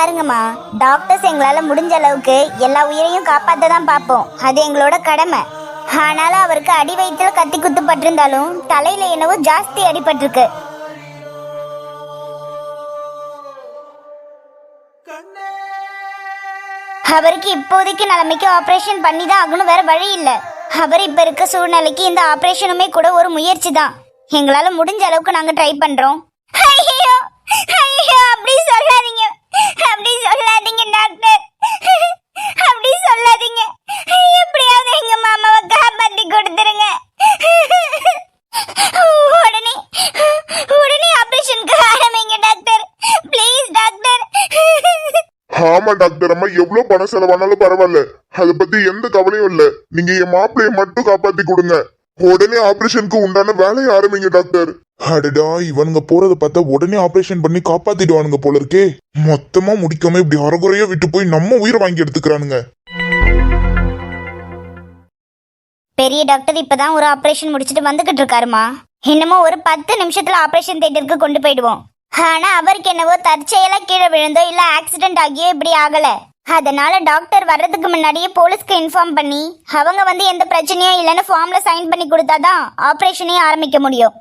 பாருங்கம்மா. டாக்டர்ஸ் எங்களால் முடிஞ்ச அளவுக்கு எல்லா உயிரையும் காப்பாற்ற தான் பார்ப்போம். அது எங்களோட கடமை. ஆனாலும் அவருக்கு அடி வயிற்றுல கத்தி குத்துப்பட்டிருந்தாலும் தலையில என்னவோ ஜாஸ்தி அடிபட்டிருக்கு. அவருக்கு இப்போதைக்கு நிலைமைக்கு ஆப்ரேஷன் பண்ணி தான் ஆகணும் வேற வழி இல்லை. அவர் இப்போ இருக்க சூழ்நிலைக்கு இந்த ஆப்ரேஷனுமே கூட ஒரு முயற்சி தான். எங்களால் முடிஞ்ச அளவுக்கு நாங்கள் ட்ரை பண்ணுறோம் ஐயோ ஐயோ அப்படி சொல்லாதீங்க அப்படி சொல்லாதீங்க டாக்டர் அப்படி சொல்லாதீங்க எப்படியாவது எங்க மாமாவை காப்பாத்தி கொடுத்துருங்க உடனே உடனே ஆபரேஷனுக்கு ஆரம்பிங்க டாக்டர் ப்ளீஸ் டாக்டர் ஆமா டாக்டர் அம்மா எவ்வளவு பணம் செலவானாலும் பரவாயில்ல. அதை பத்தி எந்த கவலையும் இல்ல. நீங்க என் மாப்பிள்ளைய மட்டும் காப்பாத்தி கொடுங்க. உடனே ஆபரேஷனுக்கு உண்டான வேலையை ஆரம்பிங்க டாக்டர். அடடா இவனுங்க போறத பார்த்தா உடனே ஆபரேஷன் பண்ணி காப்பாத்திடுவானுங்க போல இருக்கே. மொத்தமா முடிக்காம இப்படி அறகுறையா விட்டு போய் நம்ம உயிரை வாங்கி எடுத்துக்கிறானுங்க. பெரிய டாக்டர் இப்பதான் ஒரு ஆபரேஷன் முடிச்சிட்டு வந்துகிட்டு இருக்காருமா. இன்னமும் ஒரு பத்து நிமிஷத்துல ஆபரேஷன் தேட்டருக்கு கொண்டு போயிடுவோம். ஆனா அவருக்கு என்னவோ தற்செயலா கீழே விழுந்தோ இல்ல ஆக்சிடென்ட் ஆகியோ இப்படி ஆகல. அதனால டாக்டர் வர்றதுக்கு முன்னாடியே போலீஸ்க்கு இன்ஃபார்ம் பண்ணி அவங்க வந்து எந்த பிரச்சனையும் இல்லைன்னு ஃபார்ம்ல சைன் பண்ணி கொடுத்தாதான் ஆபரேஷனே ஆரம்பிக்க முடியும்.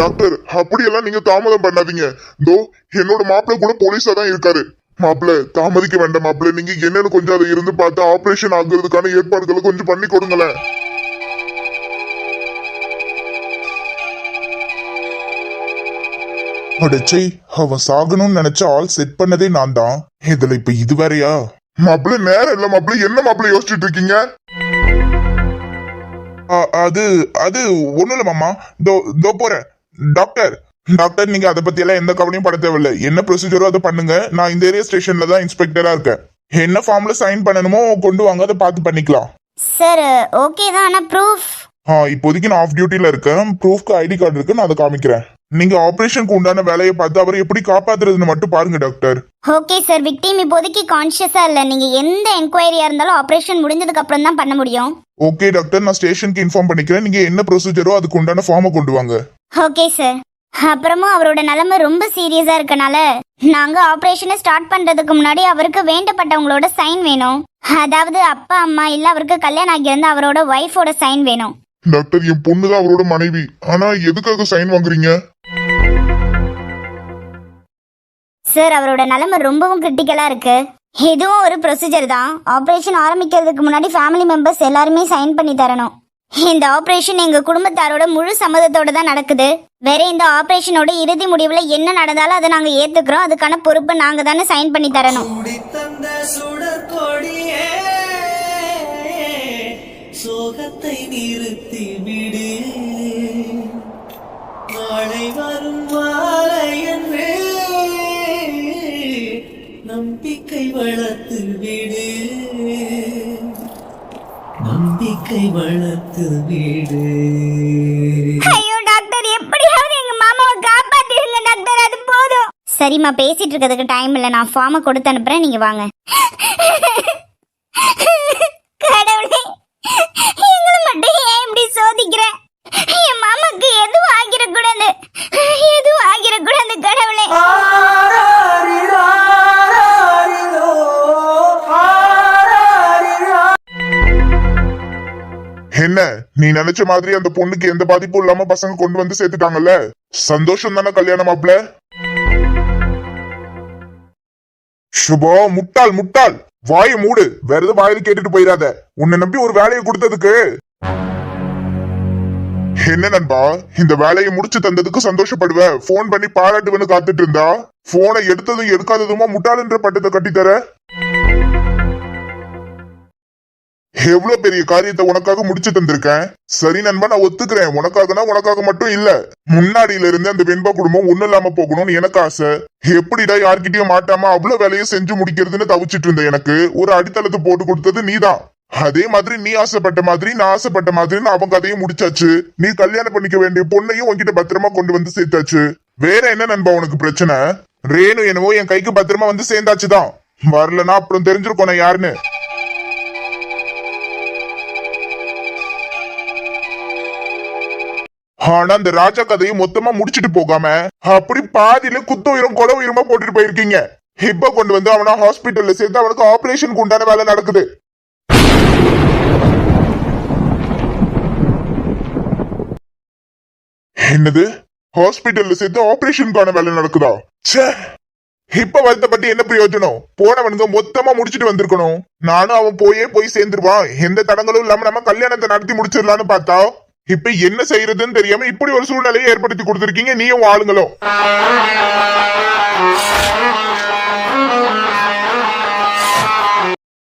டாக்டர் அப்படியெல்லாம் நீங்க தாமதம் பண்ணாதீங்க. தோ என்னோட மாப்பிள்ள கூட போலீஸா தான் இருக்காரு. மாப்பிள்ள தாமதிக்க வேண்டாம் மாப்பிள்ள. நீங்க என்னன்னு கொஞ்சம் அதை இருந்து பார்த்து ஆபரேஷன் ஆகுறதுக்கான ஏற்பாடுகளை கொஞ்சம் பண்ணி கொடுங்களேன். அடச்சை அவன் சாகணும்னு நினைச்ச ஆள் செட் பண்ணதே நான் தான் இதுல இப்ப இது வேறயா? மாப்பிள்ளை நேரம் இல்ல மாப்பிள்ளை. என்ன மாப்பிள்ளை யோசிச்சுட்டு இருக்கீங்க? அது அது ஒண்ணும் இல்ல மாமா. தோ தோ போறேன். டாக்டர் டாக்டர் நீங்க அதை பத்தி எல்லாம் எந்த கவலையும் பட தேவையில்ல. என்ன ப்ரொசீஜரோ அதை பண்ணுங்க. நான் இந்த ஏரியா ஸ்டேஷன்ல தான் இன்ஸ்பெக்டரா இருக்கேன். என்ன ஃபார்ம்ல சைன் பண்ணணுமோ கொண்டு வாங்க அதை பார்த்து பண்ணிக்கலாம். சார் ஓகே தான் ஆனா ப்ரூஃப் ஆ இப்போதைக்கு நான் ஆஃப் டியூட்டில இருக்கேன். ப்ரூஃப்க்கு ஐடி கார்டு இருக்கு நான் அதை காமிக்கிறேன். நீங்க ஆபரேஷனுக்கு உண்டான வேலையை பார்த்து அவரை எப்படி காப்பாத்துறதுன்னு மட்டும் பாருங்க டாக்டர் ஓகே சார் விக்டிம் இப்போதைக்கு கான்ஷியஸா இல்ல. நீங்க எந்த என்கொயரியா இருந்தாலும் ஆபரேஷன் முடிஞ்சதுக்கு அப்புறம் தான் பண்ண முடியும். ஓகே டாக்டர் நான் ஸ்டேஷனுக்கு இன்ஃபார்ம் பண்ணிக்கிறேன். நீங்க என்ன ப்ரொசீஜரோ அதுக்கு உண்டான ஃபார்மை கொண்டு வாங்க. ஓகே சார் அப்புறமும் அவரோட நிலைமை ரொம்ப சீரியஸா இருக்கனால நாங்க ஆபரேஷனை ஸ்டார்ட் பண்றதுக்கு முன்னாடி அவருக்கு வேண்டப்பட்டவங்களோட சைன் வேணும். அதாவது அப்பா அம்மா இல்ல அவருக்கு கல்யாணம் ஆகியிருந்தா அவரோட ஒய்ஃபோட சைன் வேணும். டாக்டர் என் பொண்ணு தான் அவரோட மனைவி. ஆனா எதுக்காக சைன் வாங்குறீங்க? சார் அவரோட நிலைமை ரொம்பவும் கிரிட்டிக்கலா இருக்கு. இதுவும் ஒரு ப்ரொசீஜர் தான். ஆபரேஷன் ஆரம்பிக்கிறதுக்கு முன்னாடி ஃபேமிலி மெம்பர்ஸ் எல்லாருமே சைன் பண்ணி தரணும். இந்த ஆபரேஷன் எங்க குடும்பத்தாரோட முழு சம்மதத்தோட தான் நடக்குது. வேற இந்த ஆபரேஷனோட இறுதி முடிவுல என்ன நடந்தாலும் அதை நாங்க ஏத்துக்கிறோம். அதுக்கான பொறுப்பு நாங்க தானே சைன் பண்ணி தரணும். தந்த நிறுத்தி விடு. நாளை வரும் மாலை நம்பிக்கை வளர்த்து விடு. நம்பிக்கை வளர்த்து விடு. சரிம்மா பேசிட்டு இருக்கிறதுக்கு டைம் இல்லை. நான் ஃபார்மை கொடுத்து அனுப்புறேன். நீங்க வாங்க கடவுளே எங்களை மட்டும் ஏன் இப்படி சோதிக்கிற என் மாமாக்கு எதுவும் ஆகிடக்கூடாது எதுவும் ஆகிடக்கூடாது கடவுளே என்ன நீ நினைச்ச மாதிரி அந்த பொண்ணுக்கு எந்த பாதிப்பும் இல்லாம பசங்க கொண்டு வந்து சேர்த்துட்டாங்கல்ல சந்தோஷம் தானே கல்யாணம் மாப்பிள்ள சுபா முட்டாள் முட்டாள் வாயை மூடு வேற எதுவும் வாயில் கேட்டுட்டு போயிடாத உன்னை நம்பி ஒரு வேலையை கொடுத்ததுக்கு என்ன நண்பா? இந்த வேலையை முடிச்சு தந்ததுக்கு சந்தோஷப்படுவ. ஃபோன் பண்ணி பாராட்டுவேன்னு காத்துட்டு இருந்தா போனை எடுத்ததும் எடுக்காததுமா முட்டாளன்ற பட்டத்தை கட்டித்தர? எவ்வளவு பெரிய காரியத்தை உனக்காக முடிச்சு தந்திருக்கேன்? சரி நண்பா நான் ஒத்துக்கிறேன். உனக்காகனா உனக்காக மட்டும் இல்ல. முன்னாடியில இருந்து அந்த வெண்பா குடும்பம் ஒண்ணு இல்லாம போகணும்னு எனக்கு ஆசை. எப்படிடா யார்கிட்டயும் மாட்டாம அவ்வளவு வேலையை செஞ்சு முடிக்கிறதுன்னு தவிச்சிட்டு இருந்த எனக்கு ஒரு அடித்தளத்தை போட்டு கொடுத்தது நீதான். அதே மாதிரி நீ ஆசைப்பட்ட மாதிரி நான் ஆசைப்பட்ட மாதிரி அவன் கதையும் முடிச்சாச்சு. நீ கல்யாணம் பண்ணிக்க வேண்டிய பொண்ணையும் உன்கிட்ட பத்திரமா கொண்டு வந்து சேர்த்தாச்சு. வேற என்ன நண்பா உனக்கு பிரச்சனை? ரேணு என்னவோ என் கைக்கு பத்திரமா வந்து சேர்ந்தாச்சுதான். வரலன்னா அப்புறம் தெரிஞ்சிருக்கோம் நான் யாருன்னு. ஆனா அந்த ராஜா கதையை மொத்தமா முடிச்சிட்டு போகாம அப்படி பாதியில குத்த உயிரும் கொலை உயிரமா போட்டுட்டு போயிருக்கீங்க. இப்ப கொண்டு வந்து அவனா ஹாஸ்பிட்டல்ல சேர்த்து அவனுக்கு ஆபரேஷனுக்கு உண்டான வேலை நடக்குது. என்னது? ஹாஸ்பிட்டல்ல சேர்த்து ஆபரேஷனுக்கான வேலை நடக்குதா? ச்சே! இப்ப வருத்தப்பட்டு என்ன பிரயோஜனம்? போனவனுங்க மொத்தமா முடிச்சிட்டு வந்திருக்கணும். நானும் அவன் போயே போய் சேர்ந்துருவான். எந்த தடங்களும் இல்லாம நம்ம கல்யாணத்தை நடத்தி முடிச்சிடலான்னு பார்த்தா இப்ப என்ன செய்யறதுன்னு தெரியாம இப்படி ஒரு சூழ்நிலையை ஏற்படுத்தி கொடுத்துருக்கீங்க நீயும் ஆளுங்களும்.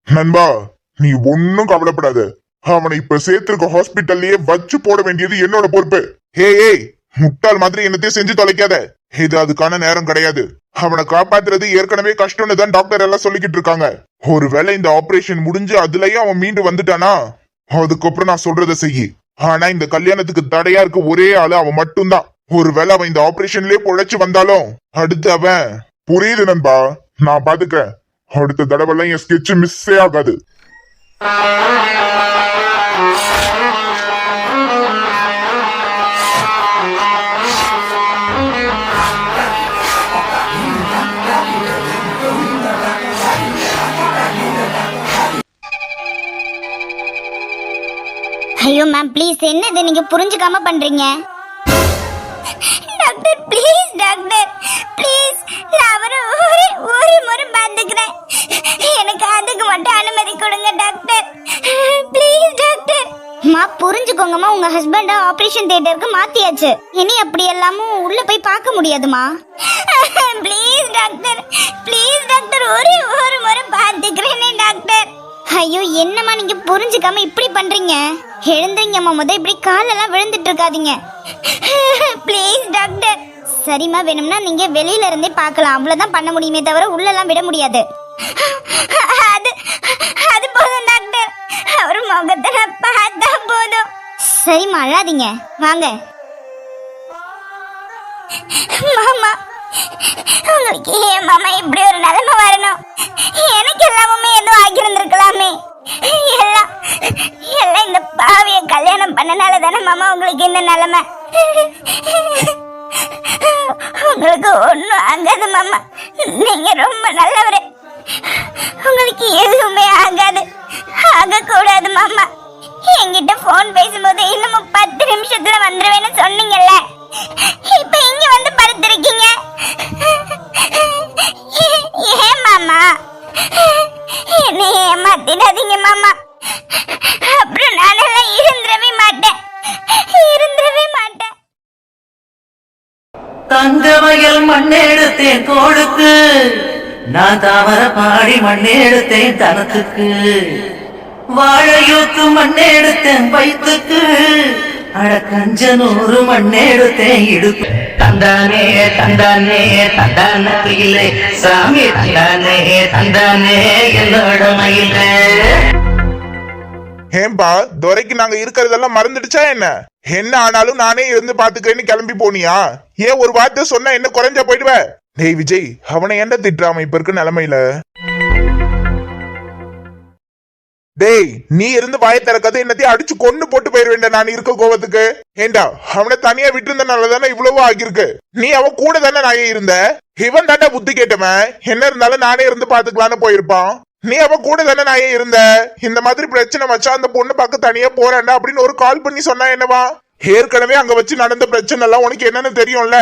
நண்பா நீ ஒன்னும் கவலைப்படாத. அவனை இப்ப சேர்த்திருக்க ஹாஸ்பிட்டல்லயே வச்சு போட வேண்டியது என்னோட பொறுப்பு. ஹே ஏய் முட்டாள் மாதிரி என்னத்தையும் செஞ்சு தொலைக்காத. இது அதுக்கான நேரம் கிடையாது. அவனை காப்பாத்துறது ஏற்கனவே கஷ்டம்னு தான் டாக்டர் எல்லாம் சொல்லிக்கிட்டு இருக்காங்க. ஒருவேளை இந்த ஆபரேஷன் முடிஞ்சு அதுலயே அவன் மீண்டு வந்துட்டானா? அதுக்கப்புறம் நான் சொல்றதை செய்யி ஆனா இந்த கல்யாணத்துக்கு தடையா இருக்க ஒரே ஆளு அவன் மட்டும்தான். ஒருவேளை அவன் இந்த ஆபரேஷன்லயே பொழைச்சு வந்தாலும் அடுத்து அவன் புரியுது நண்பா? நான் பாத்துக்கிறேன். அடுத்த தடவை எல்லாம் என் ஸ்கெட்ச் மிஸ்ஸே ஆகாது. ஐயோ மேம் ப்ளீஸ் என்னது? நீங்க புரிஞ்சுக்காம பண்றீங்க. மட்டும் அனுமதி கொடுங்க டாக்டர் ப்ளீஸ் டாக்டர் மா புரிஞ்சுக்கோங்கம்மா உங்க ஹஸ்பண்டா ஆபரேஷன் தியேட்டருக்கு மாத்தியாச்சு. இனி அப்படி எல்லாமும் உள்ள போய் பார்க்க முடியாதுமா ப்ளீஸ் டாக்டர் ப்ளீஸ் டாக்டர் ஒரு ஒரு முறை பார்த்துக்கிறேனே டாக்டர் ஐயோ என்னம்மா நீங்க புரிஞ்சுக்காம இப்படி பண்றீங்க? எழுந்துங்கம்மா முத இப்படி காலெல்லாம் விழுந்துட்டு இருக்காதீங்க. ப்ளீஸ் டாக்டர் சரிம்மா வேணும்னா நீங்க வெளியில இருந்தே பார்க்கலாம். அவ்வளவுதான் பண்ண முடியுமே தவிர உள்ளெல்லாம் விட முடியாது. அது அது போதும் டாக்டர் அவர் முகத்தை நான் பார்த்தா போதும் சரிம்மா அழாதீங்க வாங்க மாமா உங்களுக்கு ஏன் மாமா இப்படி ஒரு நிலைமை வரணும் எனக்கு எல்லாமே எதுவும் ஆகியிருந்திருக்கலாமே எல்லாம் எல்லாம் இந்த பாவிய கல்யாணம் பண்ணனால தானே மாமா உங்களுக்கு இந்த நிலைமை உங்களுக்கு ஒன்றும் ஆகாது மாமா நீங்க ரொம்ப நல்லவரு உங்களுக்கு எதுவுமே ஆகாது. ஆகக்கூடாது மாமா. என்கிட்ட ஃபோன் பேசும்போது இன்னமும் பத்து நிமிஷத்துல வந்துருவேன்னு சொன்னீங்கல்ல. இப்ப இங்க வந்து படுத்திருக்கீங்க. ஏன் மாமா? என்னை ஏமாத்திடாதீங்க மாமா. அப்புறம் நானெல்லாம் இருந்துடவே மாட்டேன். இருந்துடவே மாட்டேன். தங்கமயில் மண்ணெடுத்தேன் தோளுக்கு. நான் தாமர பாடி மண்ணெடுத்தேன் தனத்துக்கு. வாழையூத்து மண்ணெடுத்தேன் வயிற்றுக்கு அட கஞ்சனூறு மண்ணெடுத்தேன் இடுப்பு. தந்தானே தந்தானே தந்தான இல்லை. சாமி தந்தானே தந்தானே என்னோட மயில. ஏன்பா துரைக்கு நாங்க இருக்கிறதெல்லாம் மறந்துடுச்சா என்ன? என்ன ஆனாலும் நானே இருந்து பாத்துக்கிறேன்னு கிளம்பி போனியா? ஏன் ஒரு வார்த்தை சொன்னா என்ன குறைஞ்சா போயிடுவேன் டேய் விஜய் அவனை ஏன்டா திட்டுறாம இப்ப இருக்க நிலைமையில? டேய் நீ இருந்து வாய திறக்காத என்னத்தையும் அடிச்சு கொண்டு போட்டு போயிருவேண்ட நான் இருக்க கோவத்துக்கு. ஏண்டா அவனை தனியா விட்டு இருந்தனால தானே இவ்வளவு ஆகியிருக்கு? நீ அவன் கூட தானே நாயே இருந்த? இவன் தாண்டா புத்தி கேட்டவன். என்ன இருந்தாலும் நானே இருந்து பாத்துக்கலான்னு போயிருப்பான். நீ அவன் கூட தானே நாயே இருந்த? இந்த மாதிரி பிரச்சனை வச்சா அந்த பொண்ணு பார்க்க தனியா போறேன்டா அப்படின்னு ஒரு கால் பண்ணி சொன்னா என்னவா? ஏற்கனவே அங்க வச்சு நடந்த பிரச்சனை எல்லாம் உனக்கு என்னன்னு தெரியும்ல?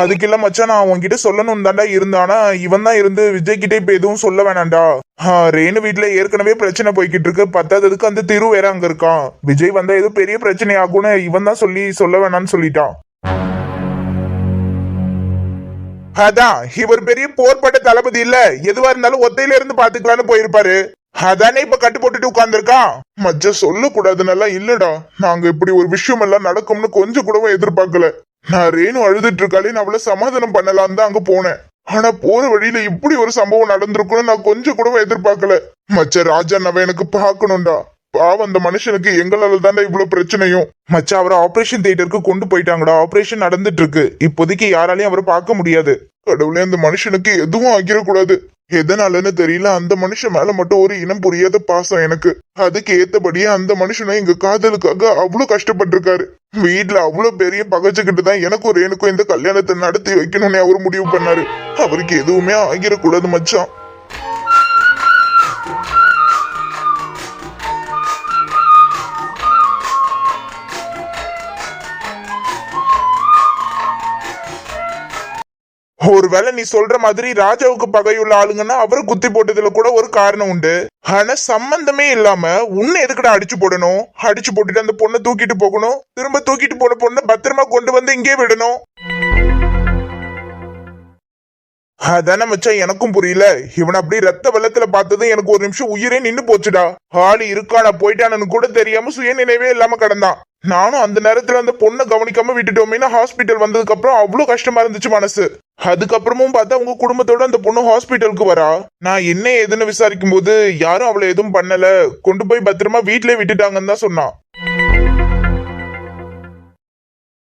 அதுக்கெல்லாம் மச்சான் நான் உன்கிட்ட சொல்லணும் தாண்டா இருந்தானா. இவன் தான் இருந்து விஜய் கிட்ட இப்ப எதுவும் சொல்ல வேணாம்டா. ரேணு வீட்ல ஏற்கனவே பிரச்சனை போய்கிட்டு இருக்கு. பத்தாததுக்கு அந்த திரு வேற அங்க இருக்கான். விஜய் வந்தா ஏதோ பெரிய பிரச்சனை ஆகும்னு இவன் தான் சொல்லி சொல்ல வேணாம்னு சொல்லிட்டான். அதான் இவர் பெரிய போர்பட்ட தளபதி இல்ல. எதுவா இருந்தாலும் ஒத்தையில இருந்து பாத்துக்கலாம்னு போயிருப்பாரு. அதானே இப்ப கட்டு போட்டுட்டு உட்கார்ந்துருக்கான்? மச்ச சொல்ல கூடாதுன்னெல்லாம் இல்லடா. நாங்க இப்படி ஒரு விஷயம் எல்லாம் நடக்கும்னு கொஞ்சம் கூடவும் எதிர்பார்க்கல. நான் ரேணு அழுதுட்டு இருக்காளே நான் அவளை சமாதானம் பண்ணலான்னு தான் அங்க போனேன். ஆனா போற வழியில இப்படி ஒரு சம்பவம் நடந்திருக்கும்னு நான் கொஞ்சம் கூட எதிர்பார்க்கல. மச்ச ராஜா நவ எனக்கு பார்க்கணும்டா. பாவம் அந்த மனுஷனுக்கு எங்களால தாண்டா இவ்வளவு பிரச்சனையும். மச்சா அவரை ஆபரேஷன் தியேட்டருக்கு கொண்டு போயிட்டாங்கடா. ஆபரேஷன் நடந்துட்டு இருக்கு. இப்போதைக்கு யாராலையும் அவரை பார்க்க முடியாது. கடவுளே அந்த மனுஷனுக்கு எதுவும் ஆகிடக்கூடாது. எதனாலன்னு தெரியல. அந்த மனுஷன் மேல மட்டும் ஒரு இனம் புரியாத பாசம் எனக்கு. அதுக்கு ஏத்தபடியே அந்த மனுஷனும் எங்க காதலுக்காக அவ்வளவு கஷ்டப்பட்டிருக்காரு. வீட்டுல அவ்வளவு பெரிய பகைச்சுக்கிட்டு தான் எனக்கும் ரேணுக்கும் இந்த கல்யாணத்தை நடத்தி வைக்கணும்னு அவர் முடிவு பண்ணாரு. அவருக்கு எதுவுமே ஆகிடக்கூடாது மச்சான். ஒருவேளை நீ சொல்ற மாதிரி ராஜாவுக்கு பகையுள்ள ஆளுங்கன்னா அவரை குத்தி போட்டதுல கூட ஒரு காரணம் உண்டு. ஆனா சம்பந்தமே இல்லாம உன்னை எதுக்குடா அடிச்சு போடணும்? அடிச்சு போட்டுட்டு அந்த பொண்ணை தூக்கிட்டு போகணும்? திரும்ப தூக்கிட்டு போன பொண்ணை பத்திரமா கொண்டு வந்து இங்கே விடணும்? அதானே மச்சான் எனக்கும் புரியல. இவன் அப்படி ரத்த வெள்ளத்துல பார்த்ததும் எனக்கு ஒரு நிமிஷம் உயிரே நின்னு போச்சுடா. ஆள் இருக்கானா போயிட்டானு கூட தெரியாம சுய நினைவே இல்லாம கிடந்தான். நானும் அந்த நேரத்துல அந்த பொண்ணை கவனிக்காம விட்டுட்டோமேனு ஹாஸ்பிட்டல் வந்ததுக்கு அப்புறம் அவ்வளவு கஷ்டமா இருந்துச்சு மனசு. அதுக்கப்புறமும் பார்த்தா உங்க குடும்பத்தோட அந்த பொண்ணு ஹாஸ்பிட்டலுக்கு வரா. நான் என்ன ஏதுன்னு விசாரிக்கும் போது யாரும் அவளை எதுவும் பண்ணல. கொண்டு போய் பத்திரமா வீட்டிலே விட்டுட்டாங்கன்னு தான் சொன்னான்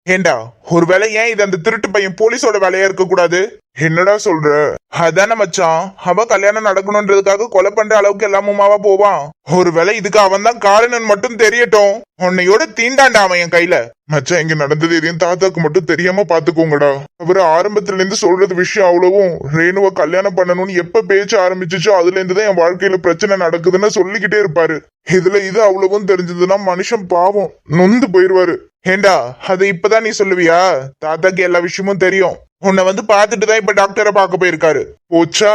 ஏண்டா ஒருவேளை ஏன் இது அந்த திருட்டு பையன் போலீஸோட வேலையா இருக்க கூடாது என்னடா சொல்ற? அதானே மச்சான். அவ கல்யாணம் நடக்கணுன்றதுக்காக கொலை பண்ற அளவுக்கு எல்லாமுமாவா போவான் ஒருவேளை இதுக்கு அவன் தான் காரணம் மட்டும் தெரியட்டும். உன்னையோட தீண்டாண்டா அவன் என் கையில. மச்சான் இங்க நடந்தது எதையும் தாத்தாக்கு மட்டும் தெரியாம பாத்துக்கோங்கடா. அவரு ஆரம்பத்துல இருந்து சொல்றது விஷயம் அவ்வளவும். ரேணுவ கல்யாணம் பண்ணணும்னு எப்ப பேச்சு ஆரம்பிச்சுச்சோ அதுல இருந்துதான் என் வாழ்க்கையில பிரச்சனை நடக்குதுன்னு சொல்லிக்கிட்டே இருப்பாரு. இதுல இது அவ்வளவும் தெரிஞ்சதுன்னா மனுஷன் பாவம் நொந்து போயிருவாரு. ஏண்டா அது இப்பதான் நீ சொல்லுவியா? தாத்தாக்கு எல்லா விஷயமும் தெரியும். உன்னை வந்து பார்த்துட்டு தான் இப்ப டாக்டரை பார்க்க போயிருக்காரு. போச்சா?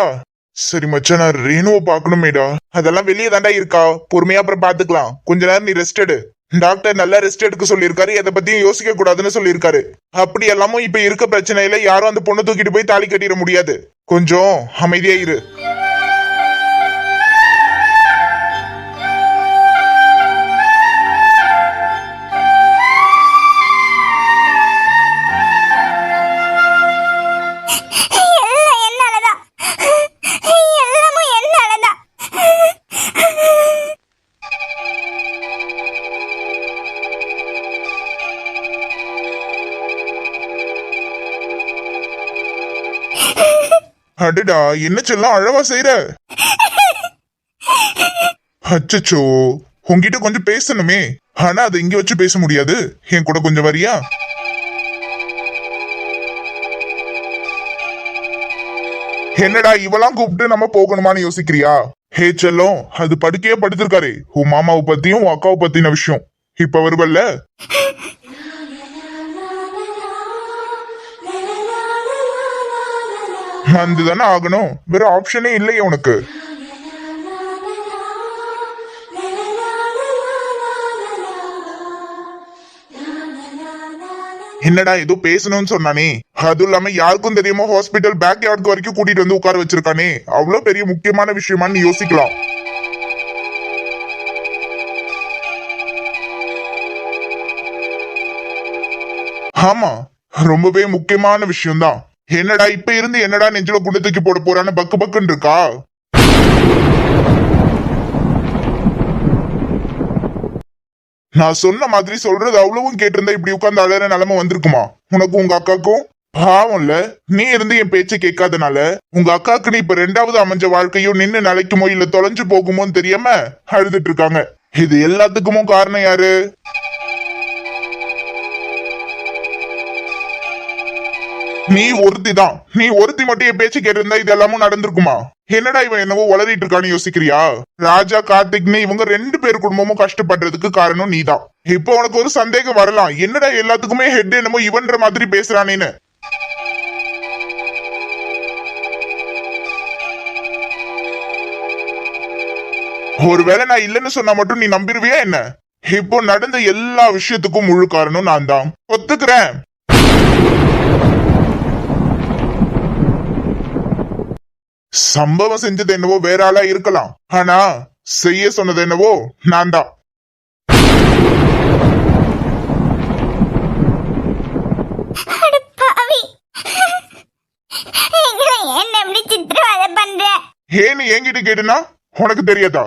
சரி மச்சா நான் ரேணுவை பார்க்கணுமேடா. அதெல்லாம் வெளியே தாண்டா இருக்கா? பொறுமையா அப்புறம் பாத்துக்கலாம் கொஞ்ச நேரம் நீ ரெஸ்ட் எடு. டாக்டர் நல்லா ரெஸ்ட் எடுக்க சொல்லியிருக்காரு. எதை பத்தியும் யோசிக்க கூடாதுன்னு சொல்லியிருக்காரு. அப்படி எல்லாமும் இப்ப இருக்க பிரச்சனையில யாரும் அந்த பொண்ணை தூக்கிட்டு போய் தாலி கட்டிட முடியாது. கொஞ்சம் அமைதியா இரு. அடடா என்ன செல்லம் அழவா செய்யற அச்சச்சோ உங்ககிட்ட கொஞ்சம் பேசணுமே. ஆனா அதை இங்க வச்சு பேச முடியாது. என் கூட கொஞ்சம் வரியா? என்னடா இவெல்லாம் கூப்பிட்டு நம்ம போகணுமான்னு யோசிக்கிறியா? ஹே செல்லம் அது படுக்கையே படுத்திருக்காரு. உன் மாமாவை பத்தியும் உன் அக்காவை பத்தின விஷயம். இப்ப வருவல்ல? வந்துதானே ஆகணும்? வேற ஆப்ஷனே இல்லையே உனக்கு. என்னடா ஏதோ பேசணும்னு சொன்னானே? அதுவும் இல்லாம யாருக்கும் தெரியாம ஹாஸ்பிட்டல் பேக் யார்டுக்கு வரைக்கும் கூட்டிட்டு வந்து உட்கார வச்சிருக்கானே? அவ்வளவு பெரிய முக்கியமான விஷயமான்னு யோசிக்கலாம். ஆமா ரொம்பவே முக்கியமான விஷயம்தான். என்னடா இப்ப இருந்து என்னடா நெஞ்சில குண்டு தூக்கி போட போறான்னு பக்கு பக்குன்னு இருக்கா? நான் சொன்ன மாதிரி சொல்றது அவ்வளவும் கேட்டிருந்தா இப்படி உட்கார்ந்து அழற நிலைமை வந்திருக்குமா? உனக்கும் உங்க அக்காக்கும்? பாவம்ல நீ இருந்து என் பேச்சை கேட்காதனால. உங்க அக்காக்கு நீ இப்ப ரெண்டாவது அமைஞ்ச வாழ்க்கையும் நின்னு நிலைக்குமோ இல்ல தொலைஞ்சு போகுமோன்னு தெரியாம அழுதுட்டு இருக்காங்க. இது எல்லாத்துக்குமோ காரணம் யாரு? நீ ஒருத்தி தான் நீ ஒருத்தி மட்டும் என் பேச்சு கேட்டிருந்தா இது எல்லாமும் நடந்திருக்குமா? என்னடா இவன் என்னவோ வளரிட்டு இருக்கான்னு யோசிக்கிறியா? ராஜா கார்த்திக்னு இவங்க ரெண்டு பேர் குடும்பமும் கஷ்டப்படுறதுக்கு காரணம் நீதான். இப்போ உனக்கு ஒரு சந்தேகம் வரலாம். என்னடா எல்லாத்துக்குமே ஹெட் என்னமோ இவன்ற மாதிரி பேசுறானேன்னு. ஒருவேளை நான் இல்லைன்னு சொன்னா மட்டும் நீ நம்பிருவியா என்ன? இப்போ நடந்த எல்லா விஷயத்துக்கும் முழு காரணம் நான் தான் ஒத்துக்கிறேன். சம்பவம் செஞ்சது என்னவோ வேற ஆளா இருக்கலாம். ஆனா செய்ய சொன்னது என்னவோ நான் தான் ஏன்னு என்கிட்ட கேட்டுனா உனக்கு தெரியாதா?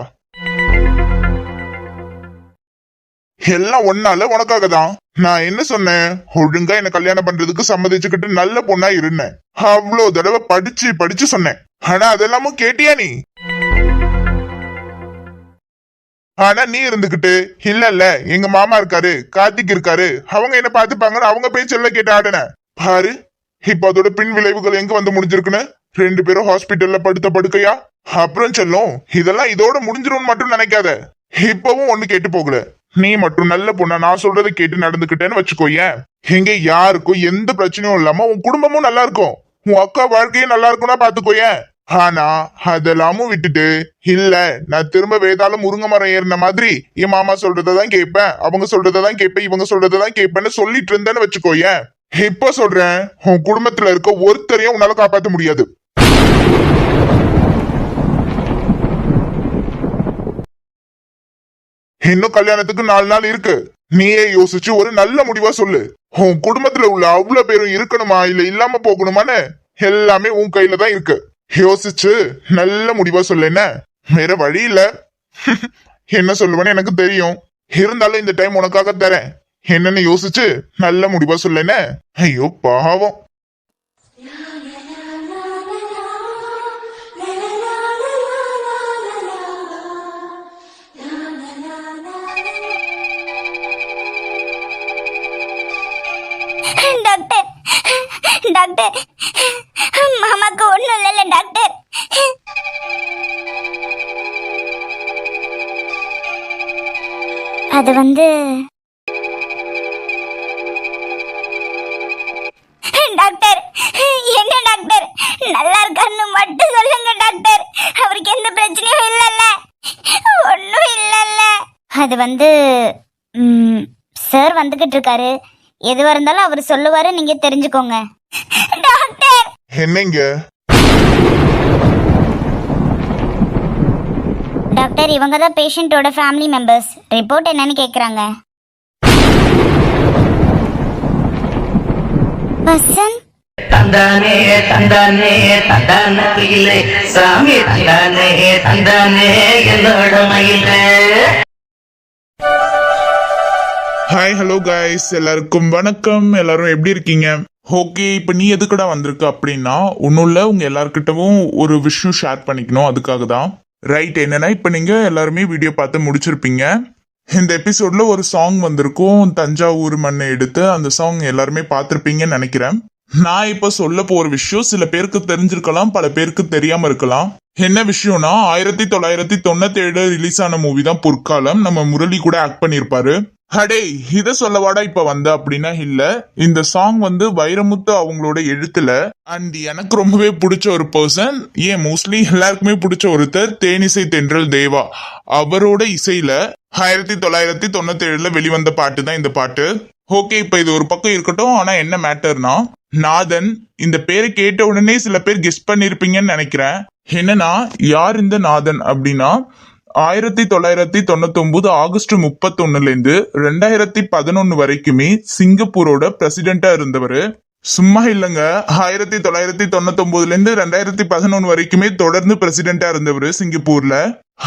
எல்லாம் ஒன்னால உனக்காக தான் நான் என்ன சொன்னேன்? ஒழுங்கா என்ன கல்யாணம் பண்றதுக்கு சம்மதிச்சுக்கிட்டு நல்ல பொண்ணா இருந்தேன். அவ்வளோ தடவை படிச்சு படிச்சு சொன்னேன். ஆனா அதெல்லாமும் கேட்டியா நீ? ஆனா நீ இருந்துகிட்டு இல்ல இல்ல எங்க மாமா இருக்காரு கார்த்திக் இருக்காரு அவங்க என்ன பாத்துப்பாங்கன்னு அவங்க பேச்செல்லாம் கேட்டு ஆடன. பாரு இப்ப அதோட பின் விளைவுகள் எங்க வந்து முடிஞ்சிருக்குன்னு? ரெண்டு பேரும் ஹாஸ்பிட்டல்ல படுத்த படுக்கையா? அப்புறம் செல்லும். இதெல்லாம் இதோட முடிஞ்சிரும்னு மட்டும் நினைக்காத. இப்பவும் ஒண்ணு கேட்டு போகல. நீ மட்டும் நல்ல பொண்ணா நான் சொல்றதை கேட்டு நடந்துக்கிட்டேன்னு வச்சுக்கோயேன் எங்க யாருக்கும் எந்த பிரச்சனையும் இல்லாம உன் குடும்பமும் நல்லா இருக்கும். உன் அக்கா வாழ்க்கையும் நல்லா இருக்கும்னா பாத்துக்கோயேன் ஆனா அதெல்லாமும் விட்டுட்டு இல்ல நான் திரும்ப வேதாளம் முருங்கை மரம் ஏறின மாதிரி என் மாமா சொல்றதான் கேட்பேன். அவங்க சொல்றதான் கேட்பேன். இவங்க சொல்றதான் கேட்பேன்னு சொல்லிட்டு இருந்தேன்னு வச்சுக்கோயேன் இப்ப சொல்றேன்? உன் குடும்பத்துல இருக்க ஒருத்தரையும் உன்னால காப்பாத்த முடியாது. இன்னும் கல்யாணத்துக்கு நாலு நாள் இருக்கு. நீயே யோசிச்சு ஒரு நல்ல முடிவா சொல்லு. உன் குடும்பத்துல உள்ள அவ்வளவு பேரும் இருக்கணுமா? இல்ல இல்லாம போகணுமான்னு? எல்லாமே உன் கையில தான் இருக்கு. யோசிச்சு நல்ல முடிவா சொல்ல என்ன வேற வழி இல்ல. என்ன சொல்லுவேன்னு எனக்கு தெரியும். இருந்தாலும் இந்த டைம் உனக்காக தரேன். என்னன்னு யோசிச்சு நல்ல முடிவா சொல்லு என்ன ஐயோ பாவம். டாக்டர். மாமாக்கு ஒண்ணும் இல்லைல்ல டாக்டர். அது வந்து டாக்டர் என்ன டாக்டர்? நல்லா இருக்கான்னு மட்டும் சொல்லுங்க டாக்டர். அவருக்கு எந்த பிரச்சனையும் இல்லைல்ல. ஒன்றும் இல்லைல்ல. அது வந்து சார் வந்துகிட்டு இருக்காரு. எதுவாக இருந்தாலும் அவர் சொல்லுவாரு நீங்க தெரிஞ்சுக்கோங்க. என்னங்க? டாக்டர் இவங்க தான் பேஷண்ட்டோட ஃபேமிலி மெம்பர்ஸ். ரிப்போர்ட் என்னன்னு கேக்குறாங்க. வசந்த்? தந்தானே தந்தானே தந்தான குயிலே சாமி தந்தானே தந்தானே என்னோட மயிலே ஹாய் ஹலோ கைஸ் எல்லாருக்கும் வணக்கம். எல்லாரும் எப்படி இருக்கீங்க? ஓகே இப்போ நீ எதுக்குடா வந்திருக்க அப்படின்னா ஒன்றும் இல்லை உங்கள் எல்லாருக்கிட்டவும் ஒரு விஷயம் ஷேர் பண்ணிக்கணும் அதுக்காக தான். ரைட் என்னன்னா இப்போ நீங்கள் எல்லாருமே வீடியோ பார்த்து முடிச்சிருப்பீங்க. இந்த எபிசோடில் ஒரு சாங் வந்திருக்கும் தஞ்சாவூர் மண்ணை எடுத்து அந்த சாங் எல்லாருமே பார்த்துருப்பீங்கன்னு நினைக்கிறேன். நான் இப்போ சொல்ல போகிற விஷயம் சில பேருக்கு தெரிஞ்சிருக்கலாம் பல பேருக்கு தெரியாமல் இருக்கலாம். என்ன விஷயம்னா ஆயிரத்தி தொள்ளாயிரத்தி தொண்ணூத்தி ஏழு ரிலீஸ் ஆன மூவி தான் பொற்காலம் நம்ம முரளி கூட ஆக்ட் பண்ணியிருப்பாரு ஹடே இத சொல்லவாடா இப்ப வந்த அப்படின்னா இல்ல. இந்த சாங் வந்து வைரமுத்து அவங்களோட எழுத்துல அண்ட் எனக்கு ரொம்பவே பிடிச்ச ஒரு பர்சன் ஏன் மோஸ்ட்லி எல்லாருக்குமே பிடிச்ச ஒருத்தர் தேனிசை தென்றல் தேவா. அவரோட இசையில ஆயிரத்தி தொள்ளாயிரத்தி தொண்ணூத்தி ஏழுல வெளிவந்த பாட்டு தான் இந்த பாட்டு. ஓகே இப்ப இது ஒரு பக்கம் இருக்கட்டும் ஆனா என்ன மேட்டர்னா நாதன் இந்த பேரை கேட்ட உடனே சில பேர் கெஸ்ட் பண்ணிருப்பீங்கன்னு நினைக்கிறேன். என்னன்னா யார் இந்த நாதன்? அப்படின்னா ஆயிரத்தி தொள்ளாயிரத்தி தொண்ணூத்தி ஒன்பது ஆகஸ்ட் முப்பத்தொன்னுல இருந்து ரெண்டாயிரத்தி பதினொன்னு வரைக்குமே சிங்கப்பூரோட பிரசிடென்டா இருந்தவர். சும்மா இல்லைங்க. ஆயிரத்தி தொள்ளாயிரத்தி தொண்ணூத்தி ஒன்பதுல இருந்து ரெண்டாயிரத்தி பதினொன்னு வரைக்குமே தொடர்ந்து பிரசிடென்டா இருந்தவர் சிங்கப்பூர்ல.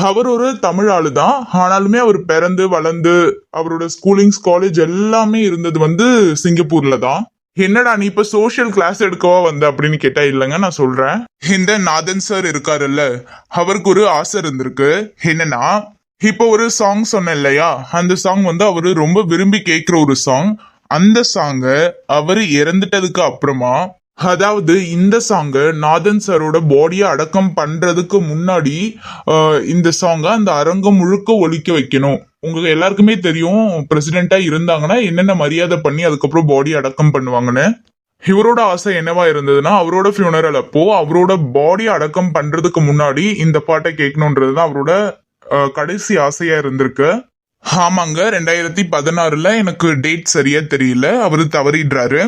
அவர் ஒரு தமிழ் ஆளு தான் ஆனாலுமே அவர் பிறந்து வளர்ந்து அவரோட ஸ்கூலிங்ஸ் காலேஜ் எல்லாமே இருந்தது வந்து சிங்கப்பூர்ல தான். என்னடா நீ இப்ப சோஷியல் கிளாஸ் எடுக்கவா வந்த அப்படின்னு கேட்டா இல்லைங்க நான் சொல்றேன். இந்த நாதன் சார் இருக்காருல்ல அவருக்கு ஒரு ஆசை இருந்திருக்கு. என்னன்னா இப்போ ஒரு சாங் சொன்னேன் இல்லையா? அந்த சாங் வந்து அவரு ரொம்ப விரும்பி கேட்கிற ஒரு சாங் அந்த சாங்க அவரு இறந்துட்டதுக்கு அப்புறமா அதாவது இந்த சாங்கை நாதன் சாரோட பாடியை அடக்கம் பண்றதுக்கு முன்னாடி இந்த சாங்கை அந்த அரங்கம் முழுக்க ஒழிக்க வைக்கணும். உங்க எல்லாருக்குமே தெரியும் பிரசிடென்டா இருந்தாங்கன்னா என்னென்ன மரியாதை பண்ணி அதுக்கப்புறம் பாடி அடக்கம் பண்ணுவாங்கன்னு. இவரோட ஆசை என்னவா இருந்ததுன்னா அவரோட ஃபியூனரல் அப்போ அவரோட பாடி அடக்கம் பண்றதுக்கு முன்னாடி இந்த பாட்டை கேட்கணுன்றது தான் அவரோட கடைசி ஆசையா இருந்திருக்கு. ஆமாங்க ரெண்டாயிரத்தி பதினாறுல எனக்கு டேட் சரியா தெரியல. அவரு தவறிடுறாரு.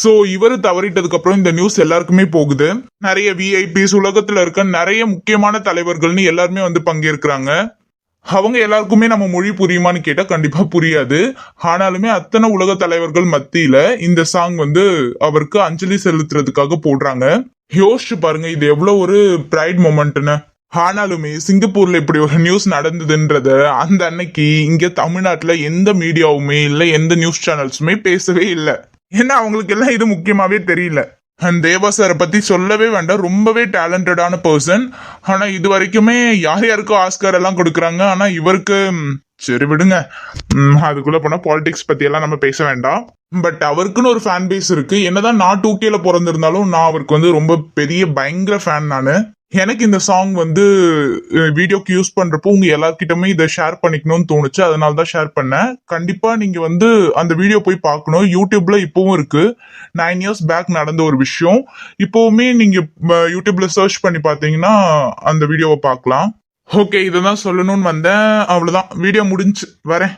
சோ இவர் தவறிட்டதுக்கு அப்புறம் இந்த நியூஸ் எல்லாருக்குமே போகுது. நிறைய விஐபிஸ் உலகத்துல இருக்க நிறைய முக்கியமான தலைவர்கள்னு எல்லாருமே வந்து பங்கேற்கிறாங்க. அவங்க எல்லாருக்குமே நம்ம மொழி புரியுமான்னு கேட்டால் கண்டிப்பாக புரியாது. ஆனாலுமே அத்தனை உலக தலைவர்கள் மத்தியில் இந்த சாங் வந்து அவருக்கு அஞ்சலி செலுத்துறதுக்காக போடுறாங்க. யோசிச்சு பாருங்க இது எவ்வளோ ஒரு ப்ரைட் மொமெண்ட்னு ஆனாலுமே சிங்கப்பூர்ல இப்படி ஒரு நியூஸ் நடந்ததுன்றத அந்த அன்னைக்கு இங்க தமிழ்நாட்டுல எந்த மீடியாவுமே இல்லை எந்த நியூஸ் சேனல்ஸுமே பேசவே இல்லை. ஏன்னா அவங்களுக்கு எல்லாம் இது முக்கியமாவே தெரியல. அண்ட் தேவா சாரை பற்றி சொல்லவே வேண்டாம். ரொம்பவே டேலண்டடான பர்சன் ஆனால் இது வரைக்குமே யார் யாருக்கும் ஆஸ்கர் எல்லாம் கொடுக்குறாங்க. ஆனால் இவருக்கு சரி விடுங்க. அதுக்குள்ளே போனால் பாலிட்டிக்ஸ் பாலிடிக்ஸ் நம்ம பேச வேண்டாம். பட் அவருக்குன்னு ஒரு ஃபேன் பேஸ் இருக்குது என்னதான் நான் டூ கேல பிறந்திருந்தாலும் நான் அவருக்கு வந்து ரொம்ப பெரிய பயங்கர ஃபேன் நான். எனக்கு இந்த சாங் வந்து வீடியோக்கு யூஸ் பண்றப்போ உங்க எல்லாருக்கிட்டமே இதை ஷேர் பண்ணிக்கணும்னு தோணுச்சு. அதனால தான் ஷேர் பண்ணேன். கண்டிப்பா நீங்க வந்து அந்த வீடியோ போய் பார்க்கணும். யூடியூப்ல இப்பவும் இருக்கு. நைன் இயர்ஸ் பேக் நடந்த ஒரு விஷயம். இப்போவுமே நீங்க யூடியூப்பில் யூடியூப்ல சர்ச் பண்ணி பார்த்தீங்கன்னா அந்த வீடியோவை பார்க்கலாம். ஓகே இதை தான் சொல்லணும்னு வந்தேன். அவ்வளோதான் வீடியோ முடிஞ்சு வரேன்.